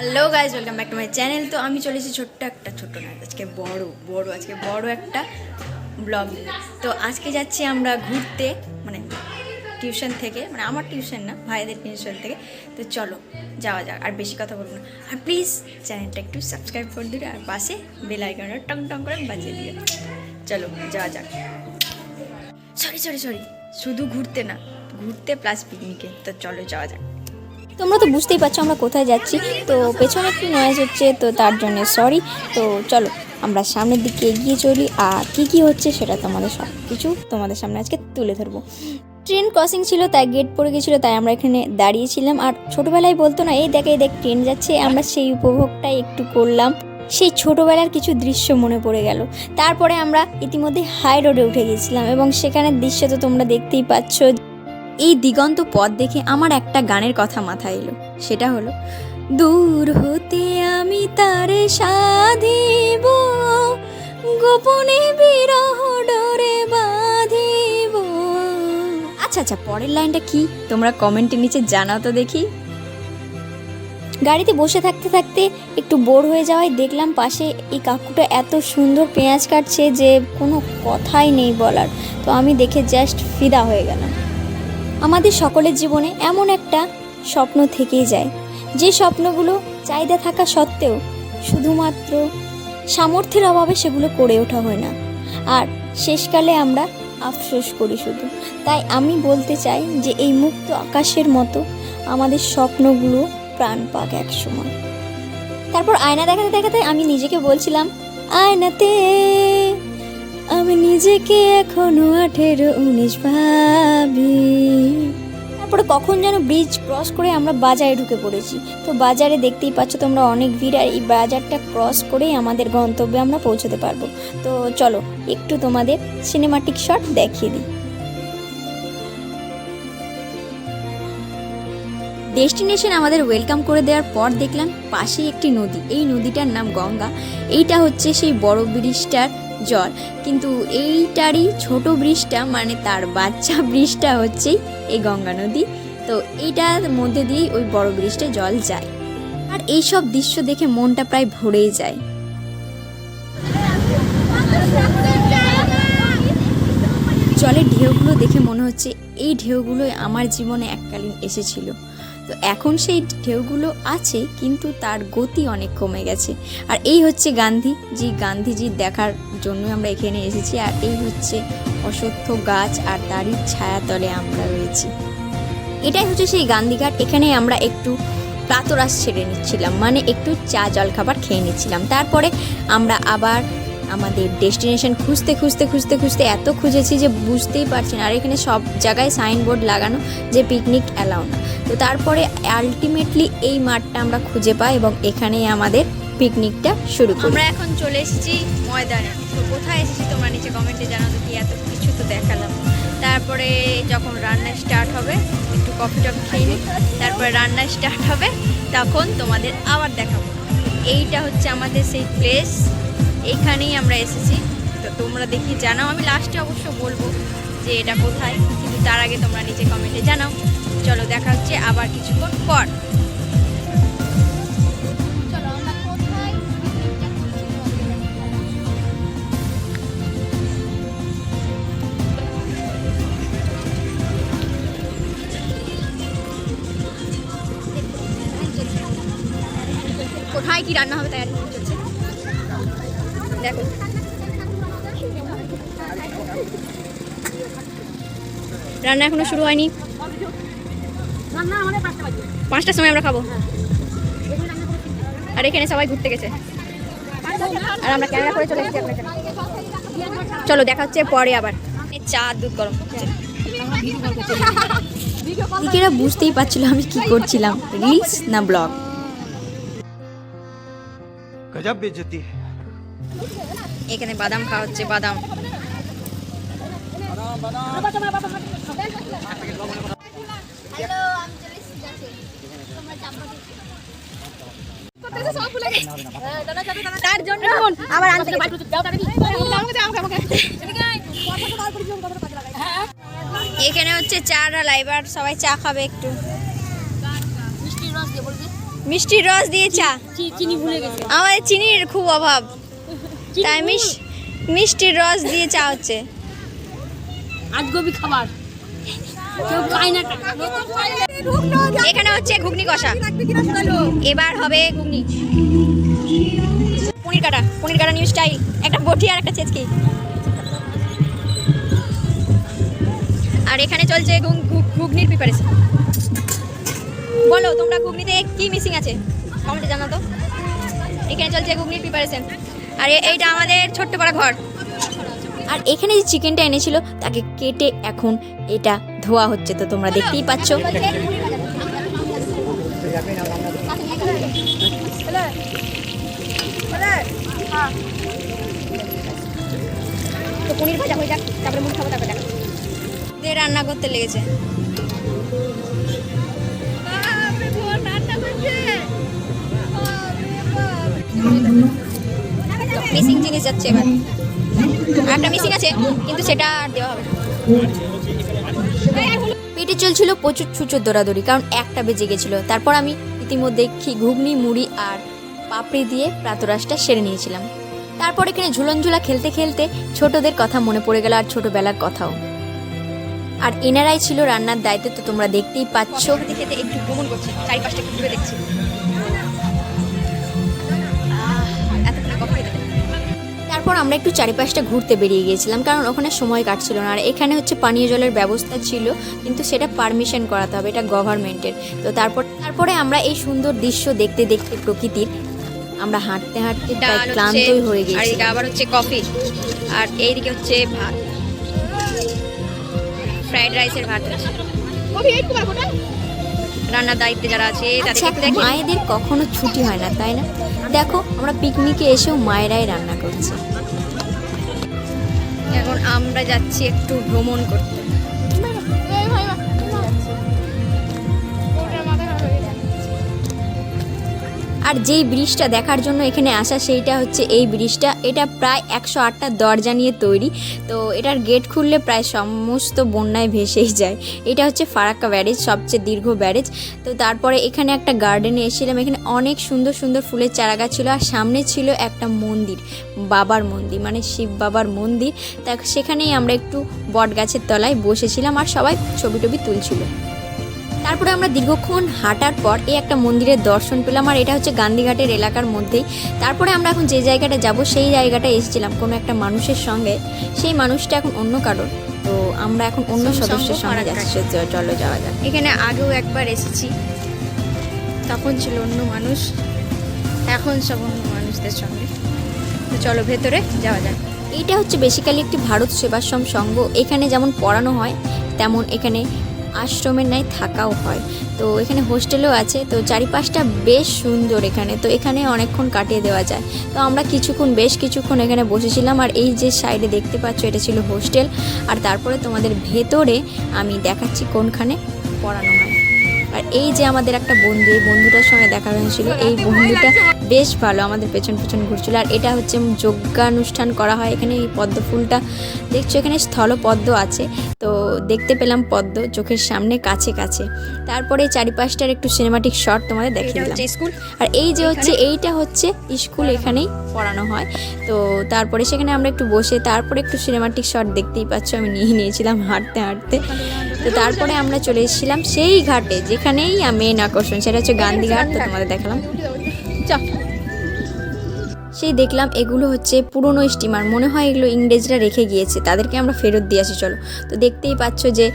Hello guys welcome back to my channel তো আমি চলেছি ছোট্ট একটা ছোট্ট না, আজকে বড় বড়, আজকে বড় একটা ব্লগ তো আজকে যাচ্ছি আমরা ঘুরতে মানে টিউশন থেকে মানে আমার টিউশন না, ভাইদের টিউশন থেকে। তো চলো, যাওয়া যাক, আর বেশি কথা বলব না। আর প্লিজ চ্যানেলটা একটু সাবস্ক্রাইব করে দিবে আর পাশে বেল আইকনটা টং টং করে বাজিয়ে দিবে চলো, যাওয়া যাক। সরি সরি সরি শুধু ঘুরতে না, ঘুরতে প্লাস পিকনিকে তো চলো, যাওয়া যাক। তোমরা তো বুঝতেই পারছ আমরা কোথায় যাচ্ছি। তো পেছনে একটু নয়েজ হচ্ছে, তো তার জন্য সরি তো চলো, আমরা সামনের দিকে এগিয়ে চলি। আর কি কি হচ্ছে সেটা তোমাদের সব কিছু তোমাদের সামনে আজকে তুলে ধরবো। ট্রেন ক্রসিং ছিল, তাই গেট পড়ে গেছিল, তাই আমরা এখানে দাঁড়িয়েছিলাম। আর ছোটোবেলায় বলতো না, এই দেখে, এই দেখ ট্রেন যাচ্ছে। আমরা সেই উপভোগটাই একটু করলাম। সেই ছোটোবেলার কিছু দৃশ্য মনে পড়ে গেল। তারপরে আমরা ইতিমধ্যে হাই রোডে উঠে গেছিলাম এবং সেখানের দৃশ্য তো তোমরা দেখতেই পাচ্ছ। এই দিগন্ত পথ দেখে আমার একটা গানের কথা মাথায় এলো। সেটা হলো, দূর হতে আমি তারে সাধিব, গোপনে বিরহ ডরে বাঁধিব। আচ্ছা আচ্ছা পরের লাইনটা কি? তোমরা কমেন্টের নিচে জানাও তো দেখি। গাড়িতে বসে থাকতে থাকতে একটু বোর হয়ে যাওয়ায় দেখলাম পাশে এই কাকুটা এত সুন্দর পেঁয়াজ কাটছে যে কোনো কথাই নেই বলার। তো আমি দেখে জাস্ট ফিদা হয়ে গেলাম। আমাদের সকলের জীবনে এমন একটা স্বপ্ন থেকেই যায়। যে স্বপ্নগুলো চাহিদা থাকা সত্ত্বেও শুধুমাত্র সামর্থ্যের অভাবে সেগুলো করে ওঠা হয় না। আর শেষকালে আমরা আফসোস করি শুধু। তাই আমি বলতে চাই যে এই মুক্ত আকাশের মতো আমাদের স্বপ্নগুলো প্রাণ পাক এক সময়। তারপর আয়না দেখাতে দেখাতে আমি নিজেকে বলছিলাম, আয়নাতে আমি নিজেকে এখনও আঠেরো উনিশ ভাবি। তারপরে কখন যেন ব্রিজ ক্রস করে আমরা বাজারে ঢুকে পড়েছি। তো বাজারে দেখতেই পাচ্ছ তোমরা অনেক ভিড় আর এই বাজারটা ক্রস করেই আমাদের গন্তব্যে আমরা পৌঁছতে পারব। তো চলো, একটু তোমাদের সিনেমাটিক শট দেখিয়ে দিই। ডেস্টিনেশন আমাদের ওয়েলকাম করে দেওয়ার পর দেখলাম পাশেই একটি নদী। এই নদীটার নাম গঙ্গা। এইটা হচ্ছে সেই বড় ব্রিজটার জল। কিন্তু এইটারই ছোট ব্রিজটা মানে তার বাচ্চা ব্রিজটা হচ্ছেই এই গঙ্গা নদী। তো এইটার মধ্যে দিয়েই ওই বড় ব্রিজটা জল যায়। আর এই সব দৃশ্য দেখে মনটা প্রায় ভরেই যায়। জলের ঢেউগুলো দেখে মনে হচ্ছে এই ঢেউগুলোই আমার জীবনে এককালীন এসেছিল। তো এখন সেই ঢেউগুলো আছে, কিন্তু তার গতি অনেক কমে গেছে। আর এই হচ্ছে গান্ধী গান্ধীজি গান্ধীজির দেখার জন্য আমরা এখানে এসেছি, আর এই হচ্ছে অশ্বত্থ গাছ আর তারই ছায়াতলে আমরা রয়েছি। এটাই হচ্ছে সেই গান্ধীঘাট এখানে আমরা একটু প্রাতরাস ছেড়ে নিচ্ছিলাম মানে একটু চা জল খাবার খেয়ে নিচ্ছিলাম। তারপরে আমরা আবার আমাদের ডেস্টিনেশন খুঁজতে খুঁজতে খুঁজতে খুঁজতে এত খুঁজেছি যে বুঝতেই পারছি না। আর এখানে সব জায়গায় সাইনবোর্ড লাগানো যে পিকনিক অ্যালাউ না। তো তারপরে আলটিমেটলি এই মাঠটা আমরা খুঁজে পাই এবং এখানেই আমাদের পিকনিকটা শুরু করি। আমরা এখন চলে এসেছি ময়দানে। তো কোথায় এসেছি তোমরা নিচে কমেন্টে জানাও তো কি এত কিছু তো দেখালাম। তারপরে যখন রান্না স্টার্ট হবে, একটু কফি টফি খেয়ে নিই। তারপরে রান্না স্টার্ট হবে, তখন তোমাদের আবার দেখাবো। এইটা হচ্ছে আমাদের সেই প্লেস এইখানেই আমরা এসেছি। তো তোমরা দেখি জানাও, আমি লাস্টে অবশ্য বলব যে এটা কোথায়, কিন্তু তার আগে তোমরা নিচে কমেন্টে জানাও। চলো দেখা হচ্ছে আবার কিছুক্ষণ পর। কোথায়? কি রান্না হবে তাই রান্না এখনও শুরু হয়নি। পাঁচটার সময় আমরা খাব। আর এখানে সবাই ঘুরতে গেছে। আর আমরা ক্যামেরা করে চলে এসেছি চলো দেখা হচ্ছে পরে আবার। চা দুধ গরম হচ্ছে বুঝতেই পারছিল আমি কি করছিলাম। রিলস না ব্লগ? এখানে বাদাম খাওয়া হচ্ছে বাদাম। এখানে হচ্ছে চা ডালা এবার সবাই চা খাবে একটু। মিষ্টির রস দিয়ে চা। আমাদের চিনির খুব অভাব। তাই মিষ্টির রস দিয়ে চা হচ্ছে। আজগবি খাবার। কেউ খায় না এখানে হচ্ছে ঘুগনি কষা। এবার হবে ঘুগনি। পনির কাটা। পনির কাটা নিউ স্টাইল একটা বটি আর একটা চেচকি। আর এখানে চলছে ঘুগ- ঘুগ- ঘুগনির প্রিপারেশন বলো, তোমরা ঘুগনিতে কি মিসিং আছে? কমেন্টে জানাও তো। এখানে চলছে ঘুগনির প্রিপারেশন আর এইটা আমাদের ছোট্ট পাড়া ঘর। আর এখানে যে চিকেনটা এনেছিল তাকে কেটে এখন এটা ধোয়া হচ্ছে তো তোমরা দেখতেই পাচ্ছ। তো পনির ভাজা হয়ে যাক তারপরে মুখ খাব তারপরে দেখা রান্না করতে লেগেছে। মিসিং জিনিস যাচ্ছে এবার। একটা মিসিং আছে, কিন্তু সেটা আর দেওয়া হবে পেটে চলছিল প্রচুর ছুচোর দৌড়াদৌড়ি, কারণ একটা বেজে গেছিল। তারপর আমি ইতিমধ্যে ঘুগনি, মুড়ি আর পাপড়ি দিয়ে প্রাতরাসটা সেরে নিয়েছিলাম। তারপর এখানে ঝুলন ঝুলা খেলতে খেলতে ছোটদের কথা মনে পড়ে গেল আর ছোটবেলার কথাও। আর এনারাই ছিল রান্নার দায়িত্ব, তো তোমরা দেখতেই পাচ্ছ। একটু ভ্রমণ করছি চারিপাশটা ঘুরে দেখছি। তারপর আমরা একটু চারিপাশটা ঘুরতে বেরিয়ে গিয়েছিলাম কারণ ওখানে সময় কাটছিল না। আর এখানে হচ্ছে পানীয় জলের ব্যবস্থা ছিল কিন্তু সেটা পারমিশন করাতে হবে এটা গভর্নমেন্টের তো তারপর তারপরে আমরা এই সুন্দর দৃশ্য দেখতে দেখতে প্রকৃতির আমরা হাঁটতে হাঁটতে প্রায় ক্লান্তই হয়ে আর গেছি আবার হচ্ছে কফি আর এইদিকে হচ্ছে ভাত। ফ্রাইড রাইসের ভাত হচ্ছে। রান্নার দায়িত্বে যারা আছে আচ্ছা মায়েদের কখনো ছুটি হয় না তাই না? দেখো আমরা পিকনিকে এসেও মায়েরাই রান্না করছে। এখন আমরা যাচ্ছি একটু ভ্রমণ করতে। আর যেই ব্রিজটা দেখার জন্য এখানে আসা, সেইটা হচ্ছে এই ব্রিজটা। এটা প্রায় একশো আটটা দরজা নিয়ে তৈরি। তো এটার গেট খুললে প্রায় সমস্ত বন্যায় ভেসেই যায়। এটা হচ্ছে ফারাক্কা ব্যারেজ, সবচেয়ে দীর্ঘ ব্যারেজ। তো তারপরে এখানে একটা গার্ডেনে এসেছিলাম। এখানে অনেক সুন্দর সুন্দর ফুলের চারাগাছ ছিল। আর সামনে ছিল একটা মন্দির, বাবার মন্দির মানে শিব বাবার মন্দির। তা সেখানেই আমরা একটু বট গাছের তলায় বসেছিলাম। আর সবাই ছবি টবি তুলছিল। তারপরে আমরা দীর্ঘক্ষণ হাঁটার পর এই একটা মন্দিরের দর্শন পেলাম আর এটা হচ্ছে গান্ধীঘাটের এলাকার মধ্যেই। তারপরে আমরা এখন যে জায়গাটা যাব সেই জায়গাটা এসেছিলাম কোনো একটা মানুষের সঙ্গে। সেই মানুষটা এখন অন্য কারোর। তো আমরা এখন অন্য সদস্যের সঙ্গে। যাচ্ছি। চলো যাওয়া যাক। এখানে আগেও একবার এসেছি। তখন ছিল অন্য মানুষ। এখন সব অন্য মানুষদের সঙ্গে। তো চলো ভেতরে যাওয়া যাক। এইটা হচ্ছে বেসিক্যালি একটি ভারত সেবাশ্রম সংঘ। এখানে যেমন পড়ানো হয় তেমন এখানে আশ্রমের ন্যায় থাকাও হয়। তো এখানে হোস্টেলও আছে। তো চারিপাশটা বেশ সুন্দর এখানে। তো এখানে অনেকক্ষণ কাটিয়ে দেওয়া যায়। তো আমরা কিছুক্ষণ, বেশ কিছুক্ষণ এখানে বসেছিলাম। আর এই যে সাইডে দেখতে পাচ্ছ, এটা ছিল হোস্টেল। আর তারপরে তোমাদের ভেতরে আমি দেখাচ্ছি কোনখানে পড়ানো হয়। আর এই যে আমাদের একটা বন্ধু এই বন্ধুটার সঙ্গে দেখা হয়েছিল। এই বন্ধুটা বেশ ভালো আমাদের পেছন পেছন ঘুরছিল। আর এটা হচ্ছে যজ্ঞানুষ্ঠান করা হয় এখানে এই পদ্ম ফুলটা। দেখছ এখানে স্থলপদ্ম আছে। তো দেখতে পেলাম পদ্ম চোখের সামনে কাছে কাছে। তারপরে চারিপাশটার একটু সিনেমাটিক শট তোমাদের দেখিয়ে দিলাম। স্কুল। আর এই যে হচ্ছে এইটা হচ্ছে স্কুল এখানেই পড়ানো হয়। তো তারপরে সেখানে আমরা একটু বসে তারপরে একটু সিনেমাটিক শট দেখতেই পাচ্ছ আমি নিয়ে নিয়েছিলাম হাঁটতে হাঁটতে। তো তারপরে আমরা চলে এসেছিলাম সেই ঘাটে যেখানেই মেন আকর্ষণ সেটা হচ্ছে গান্ধীঘাট তো তোমাদের দেখালাম। সেই দেখলাম এগুলো হচ্ছে পুরনো স্টিমার মনে হয় এগুলো ইংরেজরা রেখে গিয়েছে তাদেরকে আমরা ফেরত দিয়ে আসি চলো। তো দেখতেই পাচ্ছ যে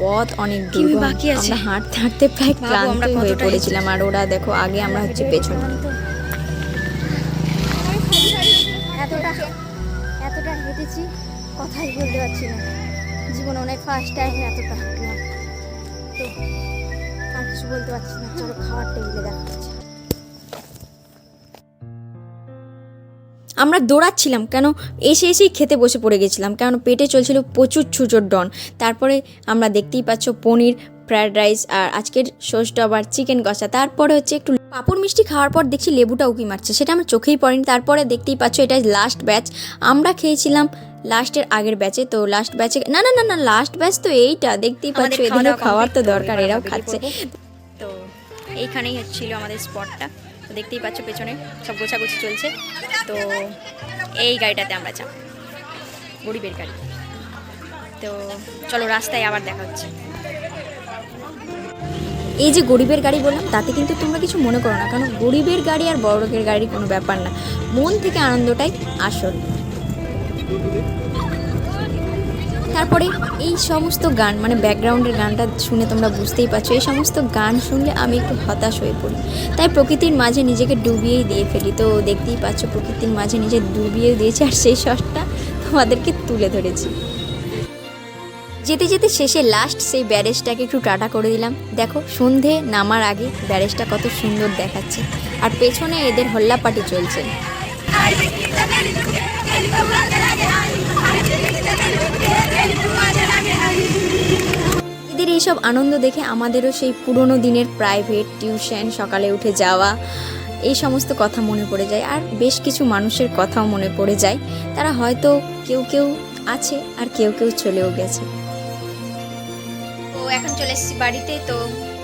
পথ অনেক দূর বাকি আছে। হাঁটতে হাঁটতে প্রায় ক্লান্ত হয়ে পড়েছিলাম আর ওরা দেখো আগে আমরা হচ্ছে পেছনে। এতটা এতটা হেঁটেছি কথাই বলতে পারছি না। জীবনে অনেক ফার্স্ট টাইম এত হাঁটলাম। তো আর কিছু বলতে পারছি না। চলো খাওয়ার টেবিলে দেখা হচ্ছে। আমরা দৌড়াচ্ছিলাম, কেন এসে এসেই খেতে বসে পড়ে গেছিলাম, কেন পেটে চলছিল প্রচুর ছুচোর ডন। তারপরে আমরা দেখতেই পাচ্ছ পনির ফ্রায়েড রাইস আর আজকের সোসটা আবার চিকেন কষা। তারপরে হচ্ছে একটু পাপড় মিষ্টি খাওয়ার পর দেখছি লেবুটা উকি মারছে সেটা আমার চোখেই পড়েনি। তারপরে দেখতেই পাচ্ছ এটা লাস্ট ব্যাচ আমরা খেয়েছিলাম লাস্টের আগের ব্যাচে তো লাস্ট ব্যাচে না না না না লাস্ট ব্যাচ তো এইটা। দেখতেই পাচ্ছ এদিকে খাওয়ার তো দরকার এরাও খাচ্ছে। তো এইখানেই ছিল আমাদের স্পটটা তো দেখতেই পাচ্ছ পেছনে সব গোছাগুছি চলছে। তো এই গাড়িটাতে আমরা যাব। গরিবের গাড়ি। তো চলো রাস্তায় আবার দেখা হচ্ছে। এই যে গরিবের গাড়ি বললাম, তাতে কিন্তু তোমরা কিছু মনে করো না, কারণ গরিবের গাড়ি আর বড় লোকের গাড়ি কোনো ব্যাপার না। মন থেকে আনন্দটাই আসল। তারপরে এই সমস্ত গান মানে ব্যাকগ্রাউন্ডের গানটা শুনে তোমরা বুঝতেই পারছ, এই সমস্ত গান শুনলে আমি একটু হতাশ হয়ে পড়ি। তাই প্রকৃতির মাঝে নিজেকে ডুবিয়েই দিয়ে ফেলি, তো দেখতেই পাচ্ছ প্রকৃতির মাঝে নিজে ডুবিয়ে দিয়েছি, আর সেই শটটা তোমাদেরকে তুলে ধরেছি। যেতে যেতে শেষে লাস্ট সেই ব্যারেজটাকে একটু টাটা করে দিলাম। দেখো, সন্ধে নামার আগে ব্যারেজটা কত সুন্দর দেখাচ্ছে। আর পেছনে এদের হল্লাপাটি চলছে। এদের এইসব আনন্দ দেখে আমাদেরও সেই পুরনো দিনের প্রাইভেট টিউশন সকালে উঠে যাওয়া, এই সমস্ত কথা মনে পড়ে যায়। আর বেশ কিছু মানুষের কথাও মনে পড়ে যায়। তারা হয়তো কেউ কেউ আছে আর কেউ কেউ চলেও গেছে। এখন চলে এসেছি বাড়িতে, তো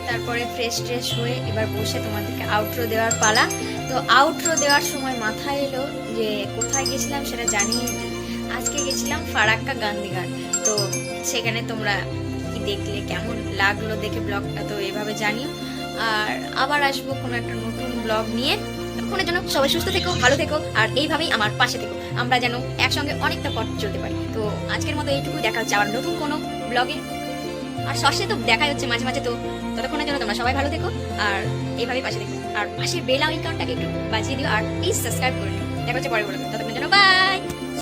তারপরে ফ্রেশ ট্রেশ হয়ে এবার বসে তোমাদেরকে আউটরো দেওয়ার পালা। তো আউটরো দেওয়ার সময় মাথায় এলো যে কোথায় গেছিলাম সেটা জানিয়ে। আজকে গেছিলাম ফারাক্কা গান্ধীঘাট তো সেখানে তোমরা কি দেখলে, কেমন লাগল দেখে ব্লগটা তো এভাবে জানিও। আর আবার আসব কোনো একটা নতুন ব্লগ নিয়ে। ততক্ষণের জন্য সবাই সুস্থ থেকো, ভালো থেকো, আর এইভাবেই আমার পাশে থেকো। আমরা যেন একসঙ্গে অনেকটা পথ চলতে পারি। তো আজকের মতো এইটুকু দেখা হচ্ছে আবার নতুন কোনো ব্লগে আর সর্ষে তো দেখাই হচ্ছে মাঝে মাঝে, তো ততক্ষণের জন্য তোমরা সবাই ভালো দেখো আর এইভাবেই পাশে দেখো আর পাশের বেল আইকনটাকে একটু বাজিয়ে দিও আর প্লিজ সাবস্ক্রাইব করে নিও। দেখা হচ্ছে পরে বলো ততক্ষণের জন্য বাই